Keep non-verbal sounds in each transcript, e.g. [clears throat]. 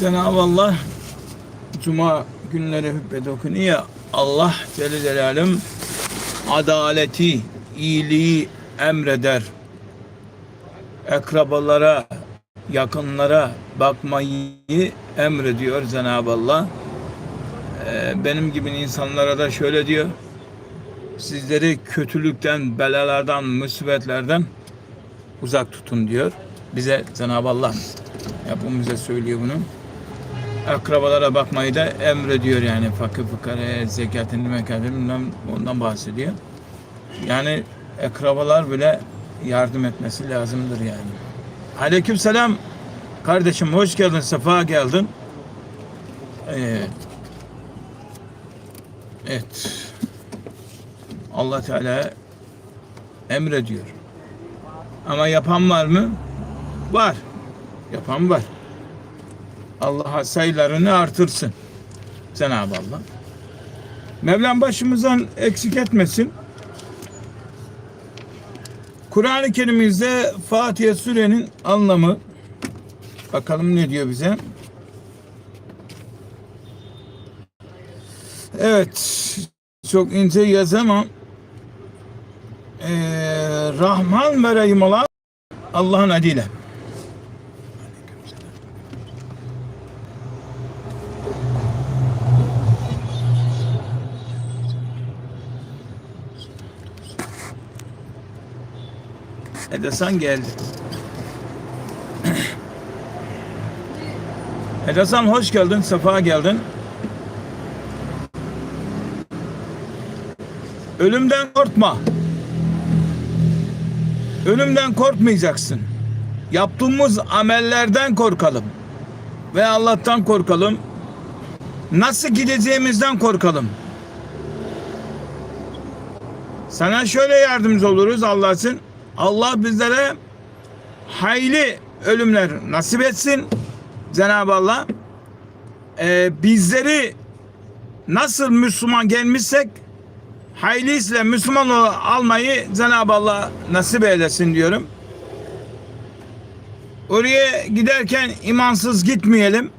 Cenab-ı Allah Cuma günleri hübbet okunuyor. Allah Celle Celaluhu adaleti, iyiliği emreder. Akrabalara, yakınlara bakmayı emrediyor Cenab-ı Allah. Ee, benim gibi insanlara da şöyle diyor. Sizleri kötülükten, belalardan, musibetlerden uzak tutun diyor. Bize Cenab-ı Allah hepimize söylüyor bunu. Akrabalara bakmayı da emrediyor yani fakir fukara zekatını mekatını ondan bahsediyor. Yani akrabalar bile yardım etmesi lazımdır yani. Aleyküm selam. Kardeşim hoş geldin, sefa geldin. Evet. Evet. Allah Teala emrediyor. Ama yapan var mı? Var. Yapan var. Allah sayılarını artırsın. Cenab-ı Allah. Mevlam başımızdan eksik etmesin. Kur'an-ı Kerim'imizde Fatiha Sure'nin anlamı bakalım ne diyor bize. Evet. Çok ince yazamam. Ee, Rahman ve Rahim olan Allah'ın adıyla. Edesan geldi. Edesan hoş geldin, sefa geldin. Ölümden korkma. Ölümden korkmayacaksın. Yaptığımız amellerden korkalım. Ve Allah'tan korkalım. Nasıl gideceğimizden korkalım. Sana şöyle yardımcı oluruz Allah'ın. Allah bizlere hayli ölümler nasip etsin. Cenab-ı Allah e, bizleri nasıl Müslüman gelmişsek hayliyle Müslüman ol- almayı Cenab-ı Allah nasip eylesin diyorum. Oraya giderken imansız gitmeyelim.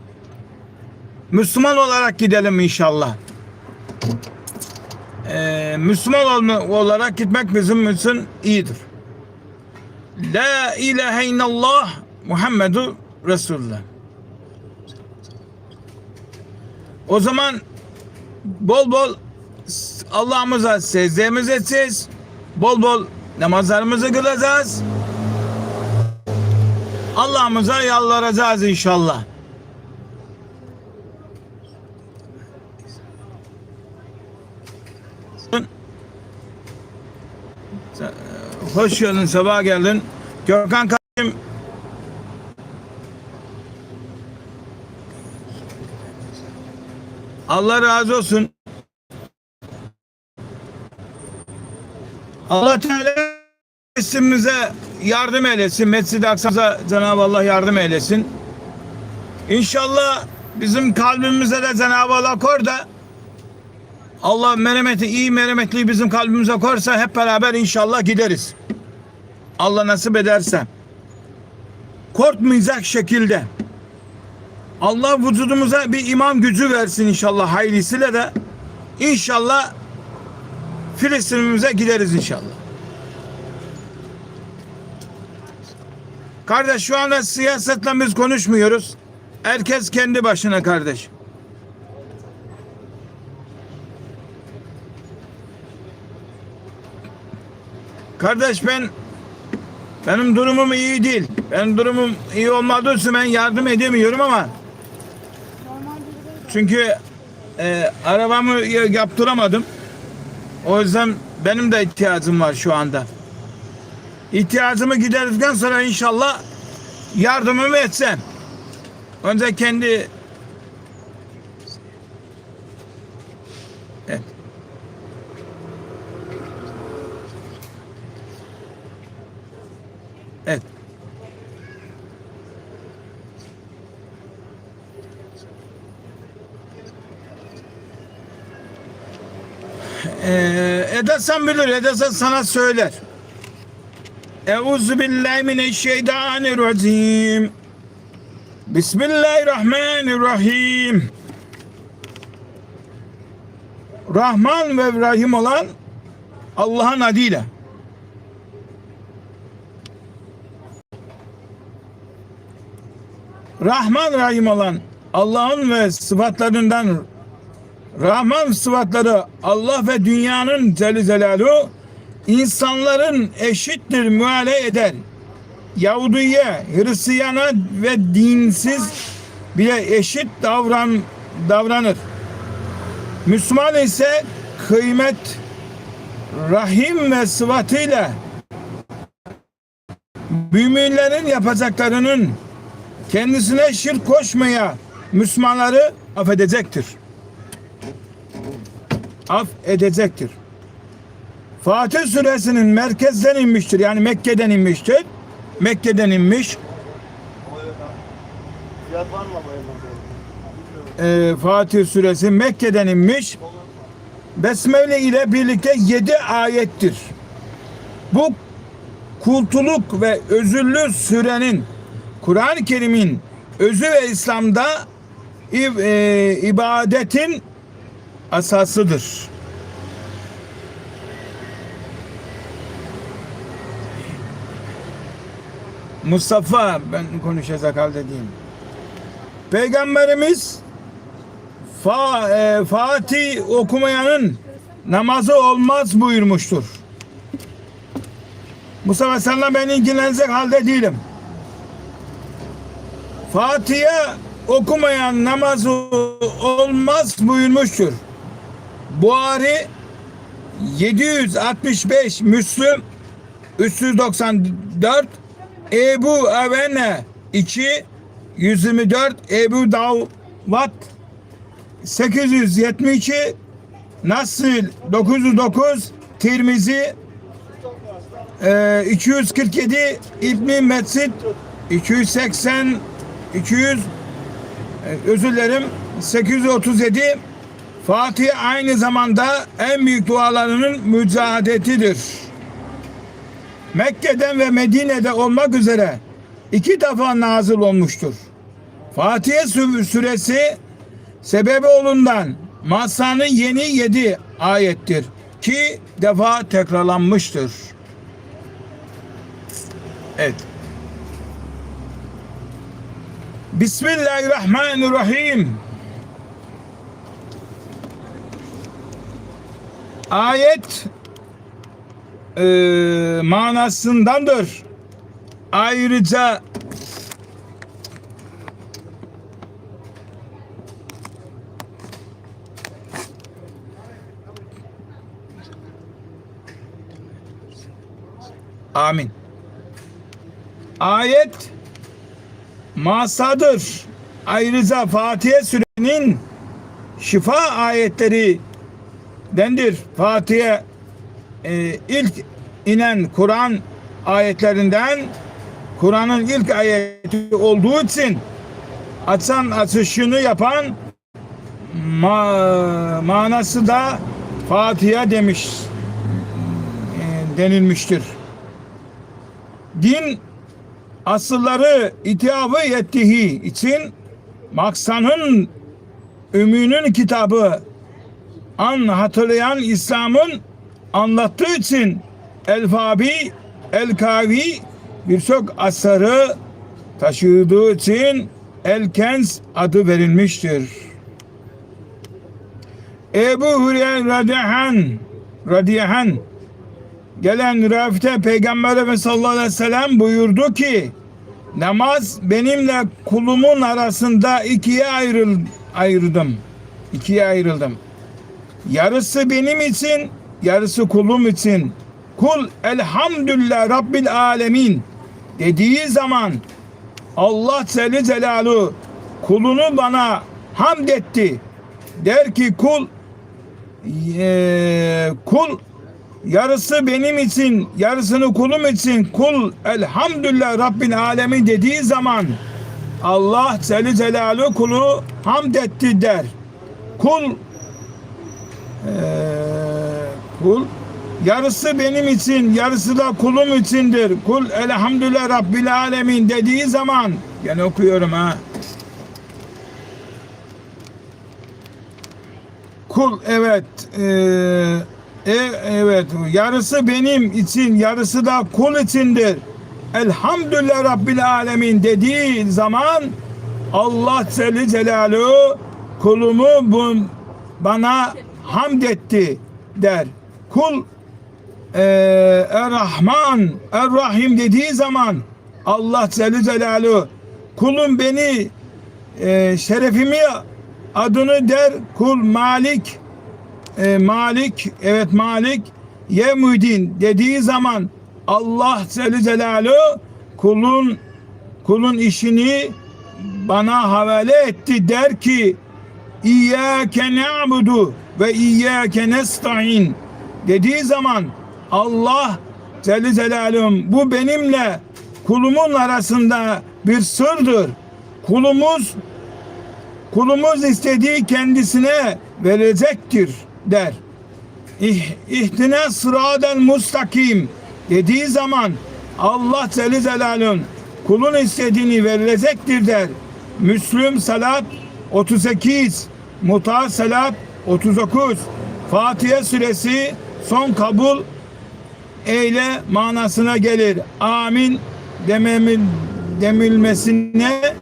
Müslüman olarak gidelim inşallah. Ee, Müslüman olarak gitmek bizim için iyidir. La ilahe illallah Muhammedu Resulullah. O zaman bol bol Allah'ımıza secdemiz edeceğiz. Bol bol namazlarımızı kılacağız. Allah'ımıza yalvaracağız inşallah. Hoş geldin, sabah geldin. Gökhan kardeşim Allah razı olsun. Allah Teala ismimize yardım eylesin. Mescid-i Aksa'mıza Cenab-ı Allah yardım eylesin. İnşallah bizim kalbimize de Cenab-ı Allah kor da Allah merhameti, iyi merhametliği bizim kalbimize korsa hep beraber inşallah gideriz. Allah nasip ederse. Korkmayacak şekilde. Allah vücudumuza bir iman gücü versin inşallah hayırlısıyla da inşallah Filistin'imize gideriz inşallah. Kardeş şu anda siyasetle biz konuşmuyoruz. Herkes kendi başına kardeş. Kardeş ben benim durumum iyi değil. Benim durumum iyi olmadığı için ben yardım edemiyorum ama çünkü e, arabamı yaptıramadım. O yüzden benim de ihtiyacım var şu anda. İhtiyacımı giderdikten sonra inşallah yardımımı etsem. Önce kendi edersen bilir, edersen sana söyler. Euzu billahi mineşşeytanirracim. Bismillahirrahmanirrahim. Rahman ve Rahim olan Allah'ın adıyla. Rahman Rahim olan Allah'ın ve sıfatlarından Rahman sıfatları Allah ve dünyanın Celle Celaluhu insanların eşittir müale eder. Yahudiye, Hristiyana ve dinsiz bile eşit davran davranır. Müslüman ise kıymet, rahim ve sıfatıyla müminlerin yapacaklarının kendisine şirk koşmaya Müslümanları affedecektir. Af edecektir. Fatih suresinin merkezden inmiştir. Yani Mekke'den inmiştir. Mekke'den inmiş. Ee, Fatih suresi Mekke'den inmiş. Besmele ile birlikte yedi ayettir. Bu kultuluk ve özürlü sürenin Kur'an-ı Kerim'in özü ve İslam'da e, ibadetin asasıdır. Mustafa ben konuşacak halde diyeyim. Peygamberimiz Fa, e, Fatih okumayanın namazı olmaz buyurmuştur. Mustafa senle ben ilgilenecek halde değilim. Fatiha okumayan namazı olmaz buyurmuştur. Buhari 765 Müslüm 394 Ebu Avene 2 124 Ebu Davud 872 Nasıl 909 Tirmizi e, 247 İbni Metsit 280 200 e, özür dilerim 837 Fatih aynı zamanda en büyük dualarının mücadetidir. Mekke'den ve Medine'de olmak üzere iki defa nazil olmuştur. Fatiha suresi sebebi olundan masanın yeni yedi ayettir ki defa tekrarlanmıştır. Evet. Bismillahirrahmanirrahim. Ayet e, manasındandır. Ayrıca Amin. Ayet masadır. Ayrıca Fatiha surenin şifa ayetleri dendir. Fatiha e, ilk inen Kur'an ayetlerinden Kur'an'ın ilk ayeti olduğu için açan açışını yapan ma, manası da Fatiha demiş e, denilmiştir. Din asılları itiabı ettiği için Maksan'ın Ümü'nün kitabı an hatırlayan İslam'ın anlattığı için Elfabi, El-Kavi birçok asarı taşıdığı için El-Kens adı verilmiştir. Ebu Hureyre radiyahan radiyahan gelen rafite Peygamber Efendimiz sallallahu aleyhi ve sellem buyurdu ki namaz benimle kulumun arasında ikiye ayrıl, ayrıldım. İkiye ayrıldım. Yarısı benim için, yarısı kulum için. Kul elhamdülillah Rabbil alemin dediği zaman Allah Celle Celaluhu kulunu bana hamd etti. Der ki kul eee, kul yarısı benim için, yarısını kulum için kul elhamdülillah Rabbil alemin dediği zaman Allah Celle Celaluhu kulu hamd etti der. Kul ee, kul yarısı benim için, yarısı da kulum içindir. Kul elhamdülillah Rabbil alemin dediği zaman gene okuyorum ha. Kul evet e, e, evet yarısı benim için, yarısı da kul içindir. Elhamdülillah Rabbil alemin dediği zaman Allah Celle Celaluhu kulumu bun, bana hamd etti der. Kul e, Er-Rahman, Er-Rahim dediği zaman Allah Celle Celaluhu kulum beni e, şerefimi adını der kul Malik e, Malik evet Malik Yemudin dediği zaman Allah Celle Celaluhu kulun kulun işini bana havale etti der ki İyyâke na'budu ve iyyâke nesta'in dediği zaman Allah Celle Celaluhu bu benimle kulumun arasında bir sırdır. Kulumuz kulumuz istediği kendisine verecektir der. İh, İhtine sıraden mustakim dediği zaman Allah Celle Celaluhu kulun istediğini verilecektir der. Müslüm Salat 38, Muta Salat 39, Fatiha suresi son kabul eyle manasına gelir. Amin dememin demilmesine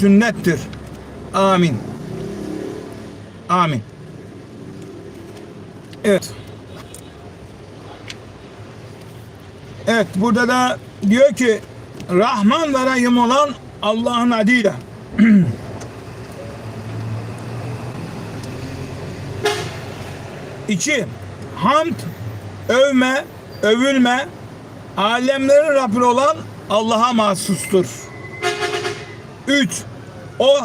sünnettir. Amin. Amin. Evet. Evet burada da diyor ki Rahman ve Rahim olan Allah'ın adıyla. [clears throat] İki, hamd, övme, övülme, alemlerin Rabbi olan Allah'a mahsustur. Üç, o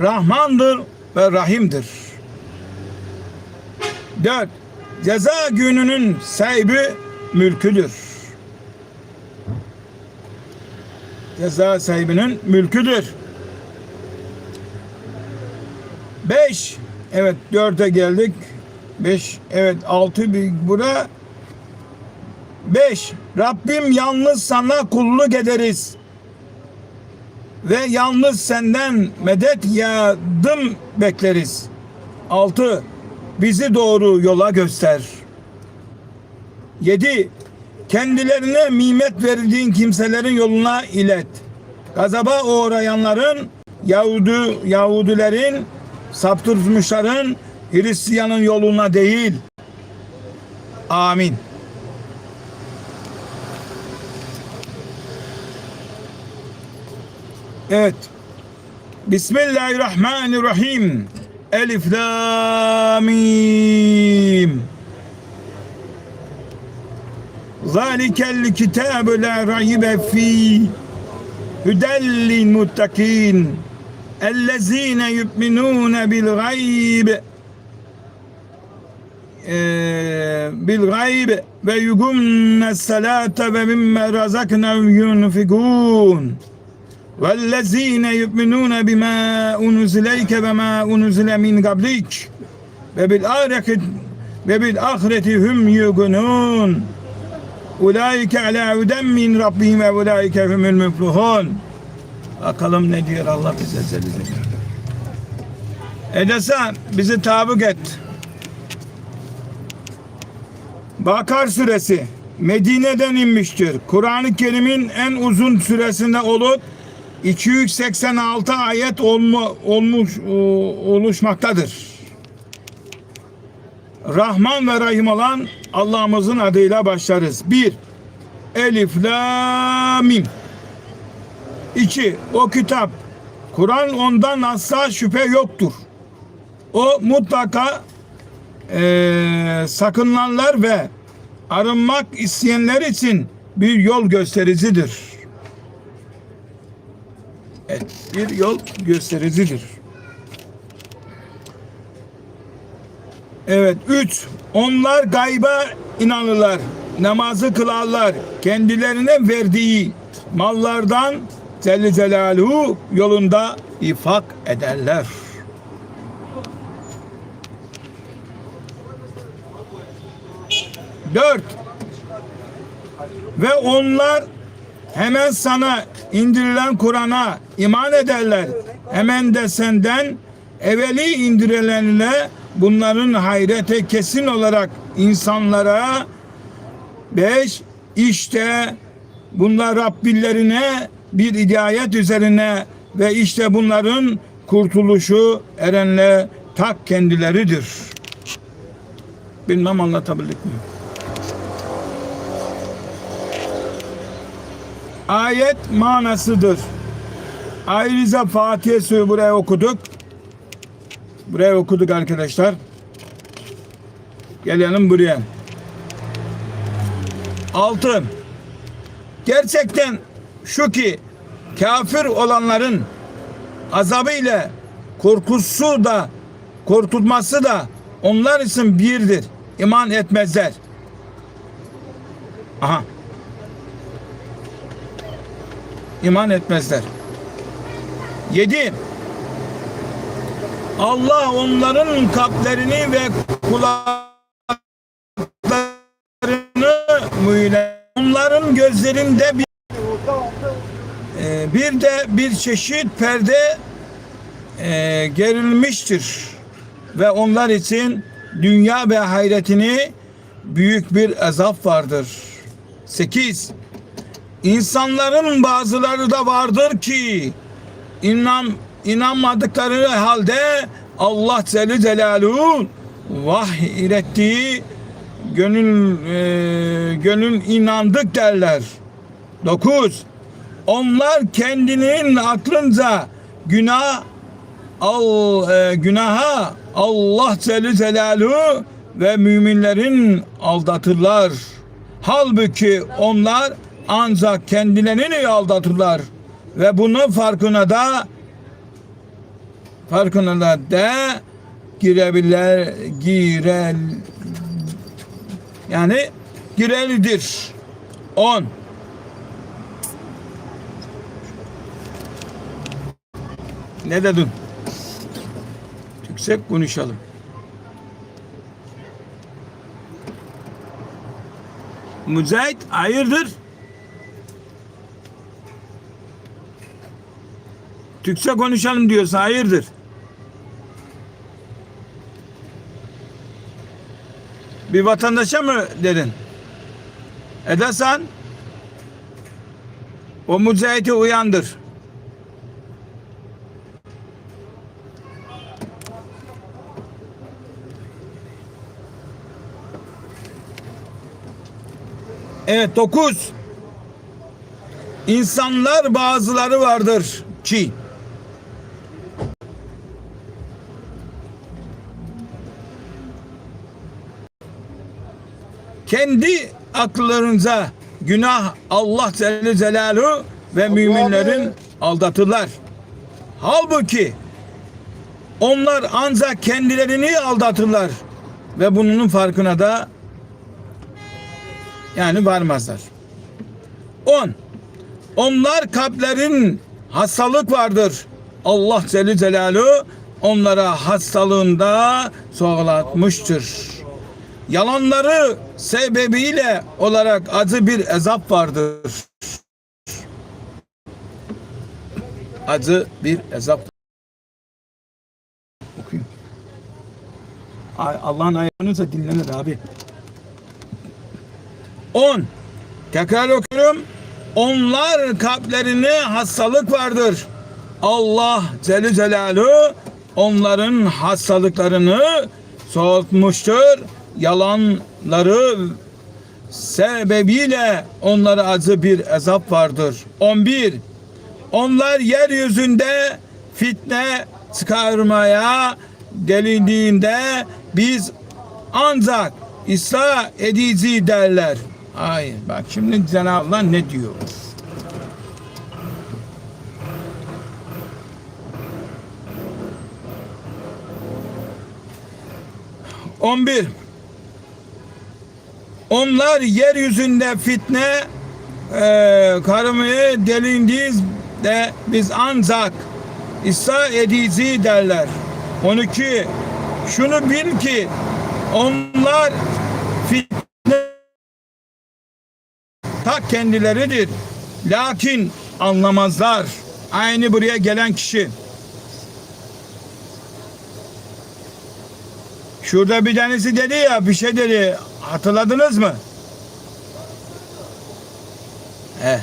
Rahmandır ve Rahim'dir. Dört, ceza gününün sahibi mülküdür. Ceza sahibinin mülküdür. Beş, evet dörde geldik. Beş, evet altı bir bura. Beş, Rabbim yalnız sana kulluk ederiz. Ve yalnız senden medet yardım bekleriz. Altı, bizi doğru yola göster. Yedi, kendilerine nimet verdiğin kimselerin yoluna ilet. Gazaba uğrayanların, Yahudi, Yahudilerin, saptırmışların, Hristiyanın yoluna değil. Amin. Evet. Bismillahirrahmanirrahim. Elif la mim. Zalikel kitabu la raybe fi hudellil muttakin ellezine yu'minun bil gayb bil gayb ve yuqimne salate ve mimme razaknahum yunfikun والذين يؤمنون بما أنزل إليك وما أنزل من قبلك وبالآخرة وبالآخرة هم يوقنون أولئك على هدى من ربهم وأولئك هم المفلحون Bakalım ne diyor Allah bize Celle Edesa bizi tabuk et. Bakar suresi Medine'den inmiştir. Kur'an-ı Kerim'in en uzun süresinde olup 286 ayet olma, olmuş oluşmaktadır. Rahman ve Rahim olan Allah'ımızın adıyla başlarız. 1. Elif la mim. 2. O kitap Kur'an ondan asla şüphe yoktur. O mutlaka e, sakınanlar ve arınmak isteyenler için bir yol göstericidir. Evet, bir yol göstericidir. Evet, üç. Onlar gayba inanırlar, namazı kılarlar, kendilerine verdiği mallardan Celle Celaluhu yolunda ifak ederler. Dört. Ve onlar hemen sana indirilen Kur'an'a iman ederler. Hemen de senden evveli indirilenle bunların hayrete kesin olarak insanlara beş işte bunlar Rabbillerine bir hidayet üzerine ve işte bunların kurtuluşu erenle tak kendileridir. Bilmem anlatabildik mi? Ayet manasıdır. Ayrıca Fatiha suyu buraya okuduk. Buraya okuduk arkadaşlar. Gelelim buraya. Altı. Gerçekten şu ki kafir olanların azabı ile korkusu da korkutması da onlar için birdir. İman etmezler. Aha. İman etmezler. Yedi. Allah onların kalplerini ve kulaklarını mühürler. Onların gözlerinde bir e, bir de bir çeşit perde e, gerilmiştir ve onlar için dünya ve hayretini büyük bir azap vardır. 8. İnsanların bazıları da vardır ki inan inanmadıkları halde Allah Celle Celaluhu vahiy ilettiği gönül e, gönül inandık derler. 9. Onlar kendinin aklınca günah al e, günaha Allah Celle Celaluhu ve müminlerin aldatırlar. Halbuki onlar ancak kendilerini aldatırlar ve bunun farkına da farkına da de girebilir girel yani girelidir. 10 Ne dedin? Yüksek konuşalım. Mücahit hayırdır? Türkçe konuşalım diyorsa hayırdır? Bir vatandaşa mı dedin? Edersen o mücahiti uyandır. Evet dokuz. İnsanlar bazıları vardır ki kendi akıllarınca günah Allah Celle Celaluhu ve müminlerin aldatırlar. Halbuki onlar ancak kendilerini aldatırlar ve bunun farkına da yani varmazlar. 10. Onlar kalplerin hastalık vardır. Allah Celle Celaluhu onlara hastalığında soğulatmıştır. Yalanları sebebiyle olarak acı bir ezap vardır. Acı bir ezap. Okuyun. Allah'ın ayağınıza dinlenir abi. 10. Tekrar okuyorum. Onlar kalplerine hastalık vardır. Allah Celle Celaluhu onların hastalıklarını soğutmuştur. Yalanları sebebiyle onlara acı bir azap vardır. 11. Onlar yeryüzünde fitne çıkarmaya gelindiğinde biz ancak İsa edici derler. Hayır bak şimdi Cenab-ı Allah ne diyor? On bir. Onlar yeryüzünde fitne e, karımı delindiğinde biz ancak İsa edici derler. 12. Şunu bil ki onlar ta kendileridir. Lakin anlamazlar. Aynı buraya gelen kişi. Şurada bir tanesi dedi ya bir şey dedi. Hatırladınız mı? He.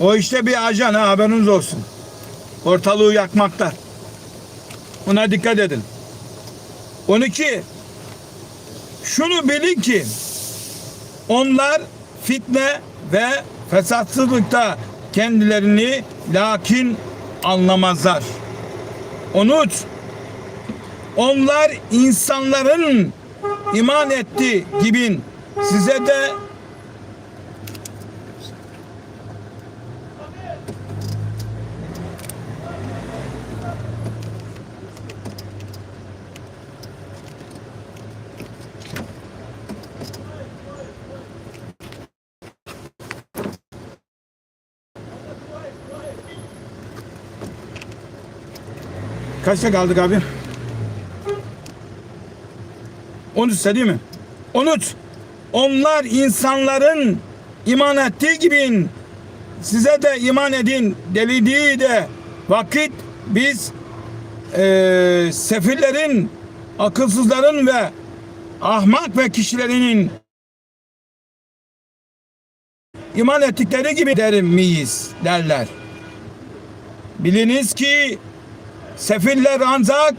O işte bir ajan ha haberiniz olsun. Ortalığı yakmakta. Buna dikkat edin. 12. Şunu bilin ki onlar fitne ve fesatsızlıkta kendilerini lakin anlamazlar. 13. Onlar insanların iman etti gibi size de Kaçta kaldık abi? 13 değil mi? 13. Onlar insanların iman ettiği gibi size de iman edin delediği de vakit biz eee sefillerin, akılsızların ve ahmak ve kişilerinin iman ettikleri gibi der miyiz derler. Biliniz ki Sefiller ancak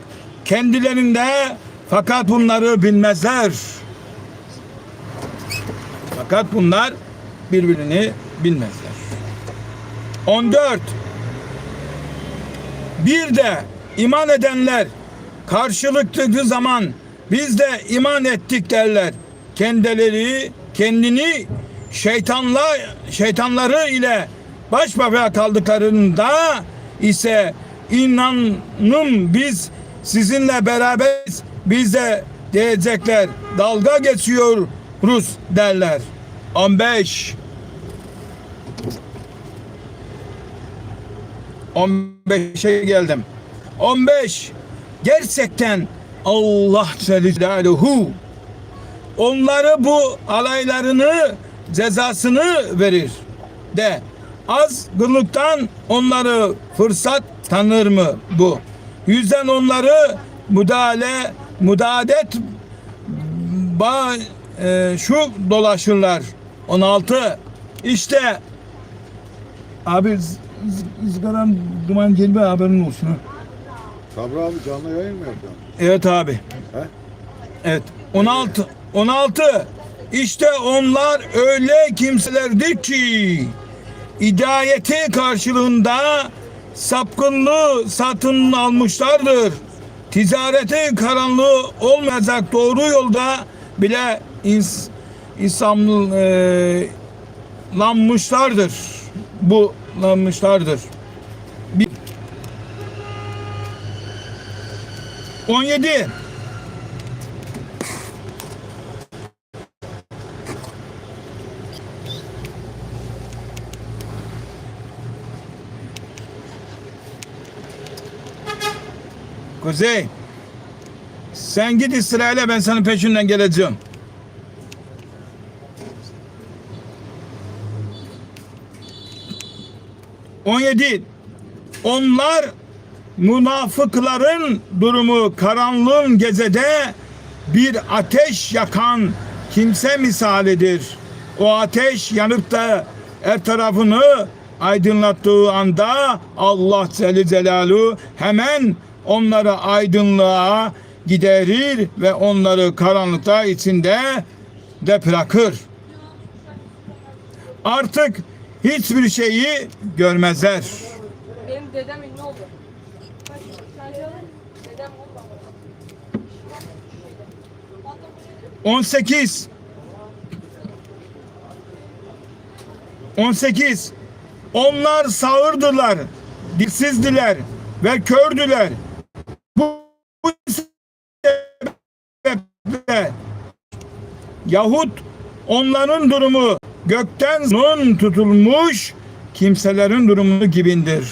kendilerinde fakat bunları bilmezler. Fakat bunlar birbirini bilmezler. 14 Bir de iman edenler karşılıklı zaman biz de iman ettik derler. Kendileri kendini şeytanla şeytanları ile baş başa kaldıklarında ise inanın biz sizinle beraberiz. Biz de diyecekler dalga geçiyoruz derler. 15 15'e geldim. 15 gerçekten Allah Celaluhu onları bu alaylarını cezasını verir. De azgınlıktan onları fırsat tanır mı bu? Yüzden onları müdahale, müdaadet ba, e, şu dolaşırlar. 16 işte abi ızgaran duman gelme haberin olsun. Sabri abi canlı yayın mı yapıyorsun? Evet abi. He? Evet. 16 16 işte onlar öyle kimselerdir ki hidayeti karşılığında sapkınlığı satın almışlardır. Ticareti karanlığı olmayacak doğru yolda bile ins, İslamlanmışlardır. Bu lanmışlardır. Bir- 17 Kuzey. Sen git İsrail'e ben senin peşinden geleceğim. On yedi. Onlar münafıkların durumu karanlığın gecede bir ateş yakan kimse misalidir. O ateş yanıp da her tarafını aydınlattığı anda Allah Celle Celaluhu hemen onları aydınlığa giderir ve onları karanlıkta içinde de bırakır. Artık hiçbir şeyi görmezler. Benim dedem ünlü oldu. Dedem oldu. 18 18 Onlar sağırdılar, dilsizdiler ve kördüler. Yahut onların durumu gökten nun tutulmuş kimselerin durumu gibindir.